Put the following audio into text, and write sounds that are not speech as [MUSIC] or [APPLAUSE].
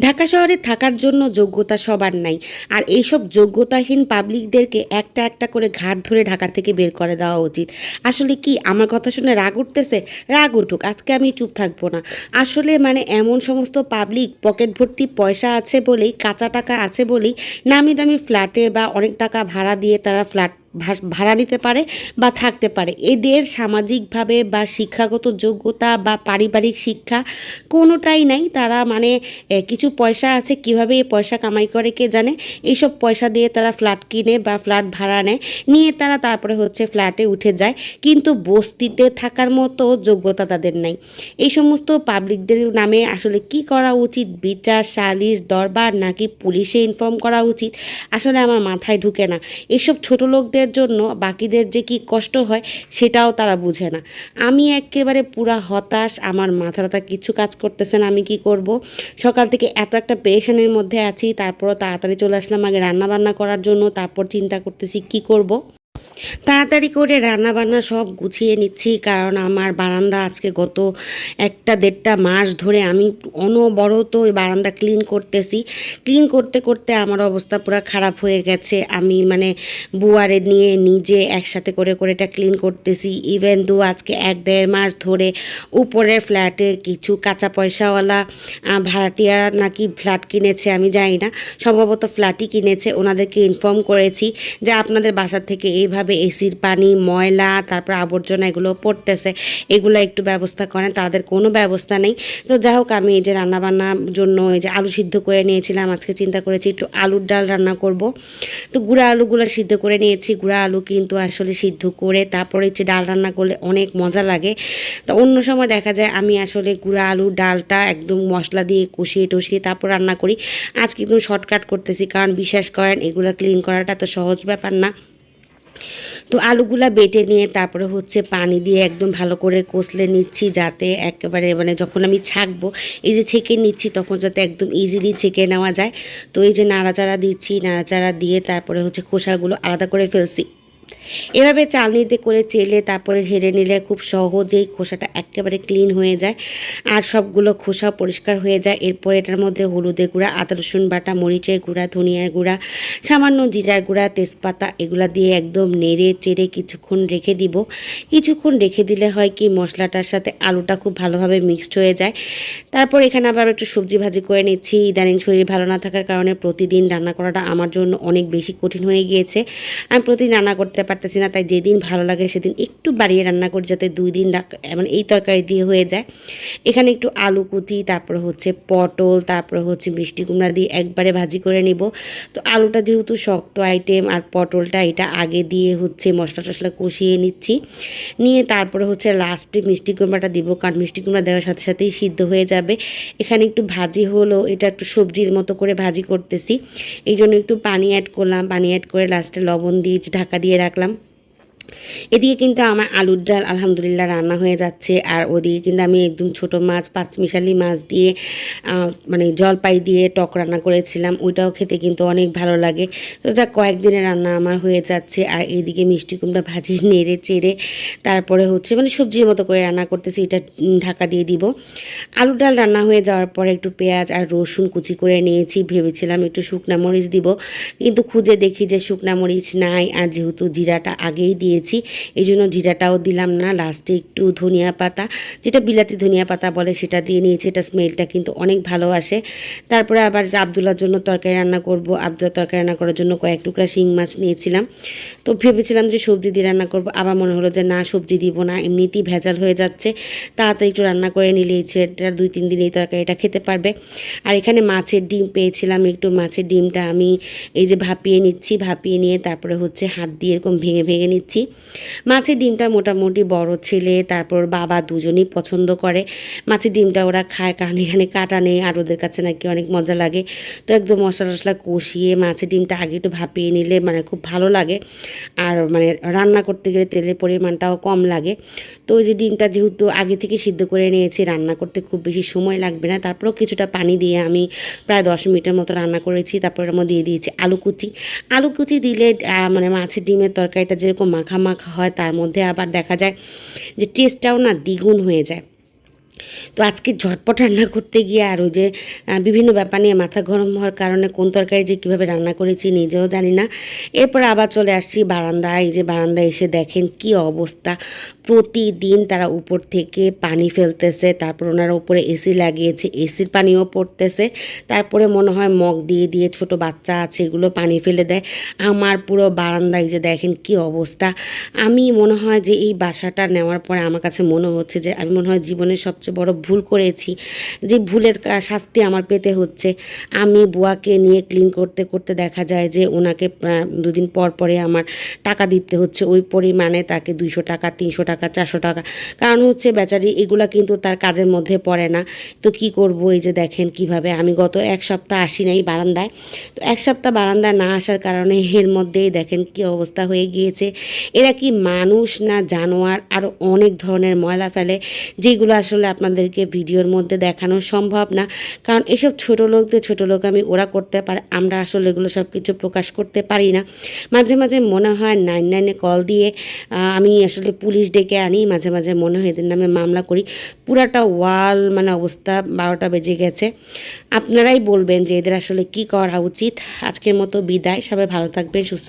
ঢাকা শহরে থাকার জন্য যোগ্যতা সবার নাই। আর এইসব যোগ্যতাহীন পাবলিকদেরকে একটা একটা করে ঘাট ধরে ঢাকা থেকে বের করে দেওয়া উচিত। আসলে কি, আমার কথা শুনে রাগ উঠতেছে? রাগ উঠুক, আজকে আমি চুপ থাকব না। আসলে মানে এমন সমস্ত পাবলিক পকেট ভর্তি পয়সা আছে বলেই, কাঁচা টাকা আছে বলেই, নামি দামি ফ্ল্যাটে বা অনেক টাকা ভাড়া দিয়ে তারা ফ্ল্যাট ভাড়া নিতে পারে বা থাকতে পারে। এদের সামাজিকভাবে বা শিক্ষাগত যোগ্যতা বা পারিবারিক শিক্ষা কোনোটাই নাই। তারা মানে কিছু পয়সা আছে, কীভাবে এই পয়সা কামাই করে কে জানে? এইসব পয়সা দিয়ে তারা ফ্ল্যাট কিনে বা ফ্ল্যাট ভাড়া নেয়। নিয়ে তারা তারপরে হচ্ছে ফ্ল্যাটে উঠে যায়। কিন্তু বস্তিতে থাকার মতো যোগ্যতা তাদের নাই। এই সমস্ত পাবলিকদের নামে আসলে কি করা উচিত? বিচার, সালিশ, দরবার নাকি পুলিশে ইনফর্ম করা উচিত? আসলে আমার মাথায় ঢুকে না। এসব ছোট লোকদের জন্য, বাকিদের যে কি কষ্ট হয় সেটাও তারা বুঝে না। আমি একেবারে পুরা হতাশ, আমার মাথাটা কিছু কাজ করতেছে না, আমি কি করব? সকাল থেকে এত একটা পেশানের মধ্যে আছি, তারপরও তাড়াতাড়ি চলে আসলাম আগে রান্না বান্না করার জন্য, তারপর চিন্তা করতেছি কি করব? তাড়াতাড়ি করে রান্না বান্না সব গুছিয়ে নিচ্ছি, কারণ আমার বারান্দা আজকে গত একটা দেড়টা মাস ধরে আমি অনবরত ওই বারান্দা ক্লিন করতেছি। ক্লিন করতে করতে আমার অবস্থা পুরো খারাপ হয়ে গেছে। আমি মানে বুয়ারে নিয়ে নিজে একসাথে করে করে এটা ক্লিন করতেছি। ইভেন দু আজকে এক দেড় মাস ধরে উপরের ফ্ল্যাটে কিছু কাঁচা পয়সাওয়ালা ভাড়াটিয়া নাকি ফ্ল্যাট কিনেছে, আমি জানি না। সম্ভবত ফ্ল্যাটই কিনেছে, ওনাদেরকে ইনফর্ম করেছি যে আপনাদের বাসা থেকে এইভাবে এসির পানি, ময়লা, তারপর আবর্জনা এগুলো পড়তেছে, এগুলো একটু ব্যবস্থা করেন, তাদের কোনো ব্যবস্থা নেই। তো যাই হোক, আমি এই যে রান্নাবান্নার জন্য এই যে আলু সিদ্ধ করে নিয়েছিলাম, আজকে চিন্তা করেছি একটু আলুর ডাল রান্না করব। তো গুঁড়া আলুগুলো সিদ্ধ করে নিয়েছি, গুঁড়া আলু কিন্তু আসলে সিদ্ধ করে তারপরে হচ্ছে ডাল রান্না করলে অনেক মজা লাগে। তো অন্য সময় দেখা যায় আমি আসলে গুঁড়া আলু ডালটা একদম মশলা দিয়ে কষিয়ে টষিয়ে তারপর রান্না করি। আজকে কিন্তু শর্টকাট করতেছি, কারণ বিশ্বাস করেন এগুলো ক্লিন করাটা তো সহজ ব্যাপার না। তো আলুগুলা বেটে নিয়ে তারপরে হচ্ছে পানি দিয়ে একদম ভালো করে কষলে নিচ্ছি যাতে একেবারে মানে যখন আমি ছাঁকবো, এই যে ছেঁকে নিচ্ছি তখন যাতে একদম ইজিলি ছেঁকে নেওয়া যায়। তো এই যে নাড়াচাড়া দিচ্ছি, নাড়াচাড়া দিয়ে তারপরে হচ্ছে খোসাগুলো আলাদা করে ফেলছি। এভাবে চালনিতে করে চেলে তারপরে ঢেলে নিলে খুব সহজেই খোসাটা একেবারে ক্লিন হয়ে যায়। আর সবগুলো খোসা পরিষ্কার হয়ে যায়। এরপর এটার মধ্যে হলুদের গুঁড়া, আদা, রসুন বাটা, মরিচের গুঁড়া, ধনিয়ার গুঁড়া, সামান্য জিরার গুঁড়া, তেজপাতা এগুলা দিয়ে একদম নেড়ে চেড়ে কিছুক্ষণ রেখে দিব। কিছুক্ষণ রেখে দিলে হয় কি মশলাটার সাথে আলুটা খুব ভালোভাবে মিক্সড হয়ে যায়। তারপর এখানে আবার একটু সবজি ভাজি করে নিচ্ছি। ইদানিং শরীর ভালো না থাকার কারণে প্রতিদিন রান্না করাটা আমার জন্য অনেক বেশি কঠিন হয়ে গিয়েছে। আমি প্রতিদিন রান্না করতে পারতেছি না, তাই যেদিন ভালো লাগে সেদিন একটু বাড়িয়ে রান্না করি যাতে দুই দিন মানে এই তরকারি দিয়ে হয়ে যায়। এখানে একটু আলু কুচি, তারপরে হচ্ছে পটল, তারপরে হচ্ছে মিষ্টি কুমড়া দিয়ে একবারে ভাজি করে নিব। তো আলুটা যেহেতু শক্ত আইটেম আর পটলটা এটা আগে দিয়ে হচ্ছে মশলা টশলা কষিয়ে নিচ্ছি। নিয়ে তারপরে হচ্ছে লাস্টে মিষ্টি কুমড়াটা দিব, কারণ মিষ্টি কুমড়া দেওয়ার সাথে সাথেই সিদ্ধ হয়ে যাবে। এখানে একটু ভাজি হলো, এটা একটু সবজির মতো করে ভাজি করতেছি। এই জন্য একটু পানি অ্যাড করলাম, পানি অ্যাড করে লাস্টে লবণ দিয়ে ঢাকা দিয়ে রাখলাম এদিকে কিন্তু আমার আলুর ডাল আলহামদুলিল্লাহ রান্না হয়ে যাচ্ছে, আর ওদিকে কিন্তু আমি একদম ছোট মাছ, পাঁচমিশালি মাছ দিয়ে মানে জলপাই দিয়ে টক রান্না করেছিলাম, ওইটাও খেতে কিন্তু অনেক ভালো লাগে। তো যা কয়েকদিনের রান্না আমার হয়ে যাচ্ছে, আর এইদিকে মিষ্টি কুমড়া ভাজি [LAUGHS] নেড়ে চেড়ে, তারপরে হচ্ছে মানে সবজির মতো করে রান্না করতেছি, এটা ঢাকা দিয়ে দিব। আলু ডাল রান্না হয়ে যাওয়ার পরে একটু পেঁয়াজ আর রসুন কুচি করে নিয়েছি, ভেবেছিলাম একটু শুকনা মরিচ দিব, কিন্তু খুঁজে দেখি যে শুকনা মরিচ নাই, আর যেহেতু জিরাটা আগেই দিয়েছি এই জন্য জিরাটাও দিলাম না লাস্টে একটু ধনিয়া পাতা, যেটা বিলাতি ধনিয়া পাতা বলে সেটা দিয়ে নিয়েছি, এটা স্মেলটা কিন্তু অনেক ভালো আসে। তারপরে আবার আবদুল্লার জন্য তরকারি রান্না করব আবদুল্লা তরকারি রান্না করার জন্য কয়েক টুকরা শিং মাছ নিয়েছিলাম। তো ভেবেছিলাম যে সবজি দিয়ে রান্না করব, আবার মনে হলো যে না, সবজি দিব না, এমনিতেই ভেজাল হয়ে যাচ্ছে। তাড়াতাড়ি একটু রান্না করে নিলে এই ছেলেটা দুই, তিন দিন এই তরকারিটা খেতে পারবে। আর এখানে মাছের ডিম পেয়েছিলাম, একটু মাছের ডিমটা আমি এই যে ভাপিয়ে নিচ্ছি, ভাপিয়ে নিয়ে তারপরে হচ্ছে হাত দিয়ে এরকম ভেঙে ভেঙে নিচ্ছি। মাছের ডিমটা মোটামুটি বড় ছেলে, তারপর বাবা দুজনেই পছন্দ করে। মাছের ডিমটা ওরা খায় কারণ এখানে কাটা নেই আর ওদের কাছে নাকি অনেক মজা লাগে। তো একদম মশলা টশলা কষিয়ে মাছের ডিমটা আগে একটু ভাপিয়ে নিলে মানে খুব ভালো লাগে। আর মানে রান্না করতে গেলে তেলের পরিমাণটাও কম লাগে। তো ওই যে ডিমটা যেহেতু আগে থেকে সিদ্ধ করে নিয়েছি, রান্না করতে খুব বেশি সময় লাগবে না। তারপরেও কিছুটা পানি দিয়ে আমি প্রায় দশ মিনিটের মতো রান্না করেছি। তারপরে মধ্যে দিয়ে দিয়েছি আলু কুচি। আলু কুচি দিলে মানে মাছের ডিমের তরকারিটা যেরকম মাখা মাখা হয় তার মধ্যে আবার দেখা যায় যে টেস্টটাও না দ্বিগুণ হয়ে যায়। তো আজকে ঝটপট রান্না করতে গিয়ে আর ওই যে বিভিন্ন ব্যাপার নিয়ে মাথা গরম হওয়ার কারণে কোন তরকারি যে কীভাবে রান্না করেছি নিজেও জানি না। এরপর আবার চলে আসছি বারান্দায়, এই যে বারান্দায় এসে দেখেন কি অবস্থা। প্রতিদিন তারা উপর থেকে পানি ফেলতেছে, তারপর ওনারা উপরে এসি লাগিয়েছে এসির পানিও পড়তেছে। তারপরে মনে হয় মগ দিয়ে দিয়ে ছোট বাচ্চা আছে, এগুলো পানি ফেলে দেয়। আমার পুরো বারান্দায় যে দেখেন কি অবস্থা। আমি মনে হয় যে এই বাসাটা নেওয়ার পরে আমার কাছে মনে হচ্ছে যে, আমি মনে হয় জীবনের সবচেয়ে বড় ভুল করেছি, যে ভুলের শাস্তি আমার পেতে হচ্ছে। আমি বুয়াকে নিয়ে ক্লিন করতে করতে দেখা যায় যে ওনাকে দুদিন পর পরে আমার টাকা দিতে হচ্ছে। ওই পরিমাণে তাকে দুইশো টাকা, তিনশো টাকা, চারশো টাকা। কারণ হচ্ছে বেচারি, এগুলা কিন্তু তার কাজের মধ্যে পড়ে না। তো কি করব? এই যে দেখেন কীভাবে আমি গত এক সপ্তাহ আসি নাই বারান্দায়। তো এক সপ্তাহ বারান্দায় না আসার কারণে এর মধ্যেই দেখেন কি অবস্থা হয়ে গিয়েছে। এরা কি মানুষ না জানোয়ার? আরও অনেক ধরনের ময়লা ফেলে, যেগুলো আসলে আপনাদেরকে ভিডিওর মধ্যে দেখানো সম্ভব না। কারণ এসব ছোট লোকদের ছোট লোক আমি, ওরা করতে পারে, আমরা আসলে এগুলো সব কিছু প্রকাশ করতে পারি না। মাঝে মাঝে মনে হয় নাইন নাইনে কল দিয়ে আমি আসলে পুলিশ ডেকে আনি, মাঝে মাঝে মনে হয় এদের নামে মামলা করি। পুরাটা ওয়াল মানে অবস্থা বারোটা বেজে গেছে। আপনারাই বলবেন যে এদের আসলে কি করা উচিত। আজকের মতো বিদায়, সবাই ভালো থাকবেন, সুস্থ